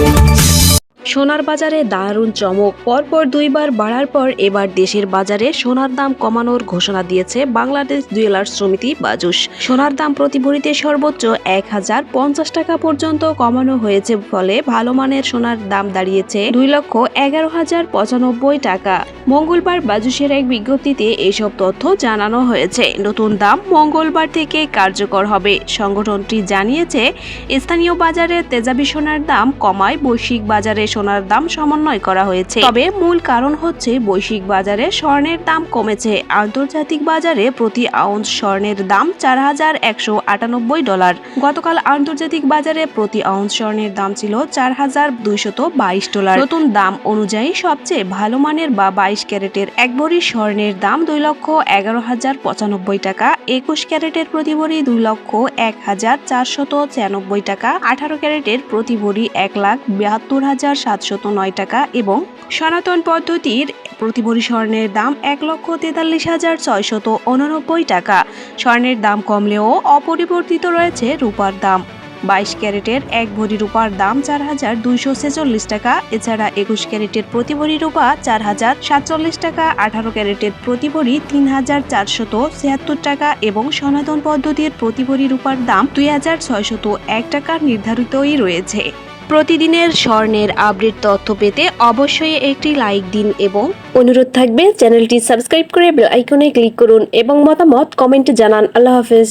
Thank you. সোনার বাজারে দারুণ চমক। পরপর দুইবার বাড়ার পর এবার দেশের বাজারে সোনার দাম কমানোর ঘোষণা দিয়েছে বাংলাদেশ জুয়েলার্স সমিতি বাজুস সোনার দাম প্রতি ভরিতে সর্বোচ্চ এক হাজার পঞ্চাশ টাকা পর্যন্ত কমানো হয়েছে, ফলে ভালো মানের সোনার দাম দাঁড়িয়েছে দুই লক্ষ এগারো হাজার পঁচানব্বই টাকা। মঙ্গলবার বাজুসের এক বিজ্ঞপ্তিতে এসব তথ্য জানানো হয়েছে। নতুন দাম মঙ্গলবার থেকে কার্যকর হবে। সংগঠনটি জানিয়েছে, স্থানীয় বাজারে তেজাবি সোনার দাম কমায় বৈশ্বিক বাজারে সোনার দাম সমন্বয় করা হয়েছে। তবে মূল কারণ হচ্ছে বৈশ্বিক বাজারে স্বর্ণের দাম কমেছে। আন্তর্জাতিক বাজারে প্রতি আউন্স স্বর্ণের দাম চার হাজার একশো আটানব্বই ডলার। গতকাল আন্তর্জাতিক বাজারে প্রতি আউন্স স্বর্ণের দাম ছিল চার হাজার দুইশত বাইশ ডলার। নতুন দাম অনুযায়ী সবচেয়ে ভালো মানের বা বাইশ ক্যারেটের এক ভরি স্বর্ণের দাম দুই লক্ষ এগারো হাজার পঁচানব্বই টাকা, একুশ ক্যারেটের প্রতি ভরি দুই লক্ষ এক হাজার চারশত ছিয়ানব্বই টাকা, আঠারো ক্যারেটের প্রতি ভরি এক লাখ বাহাত্তর হাজার সাতশত নয় টাকা এবং সনাতন পদ্ধতির প্রতি ভরি স্বর্ণের দাম এক লক্ষ তেতাল্লিশ হাজার ছয়শত উননব্বই টাকা। স্বর্ণের দাম কমলেও অপরিবর্তিত রয়েছে রূপার দাম। বাইশ ক্যারেটের এক ভরি রূপার দাম চার হাজার দুইশো ছেচল্লিশ টাকা, এছাড়া একুশ ক্যারেটের প্রতি ভরি রূপা চার হাজার সাতচল্লিশ টাকা, আঠারো ক্যারেটের প্রতি ভরি তিন হাজার চারশত ছিয়াত্তর টাকা এবং সনাতন পদ্ধতির প্রতি ভরি রূপার দাম দুই হাজার ছয়শত এক টাকা নির্ধারিতই রয়েছে। প্রতিদিনের স্বর্ণের আপডেট তথ্য পেতে অবশ্যই একটি লাইক দিন এবং অনুরোধ থাকবে চ্যানেলটি সাবস্ক্রাইব করে বেল আইকনে ক্লিক করুন এবং মতামত কমেন্টে জানান। আল্লাহ হাফেজ।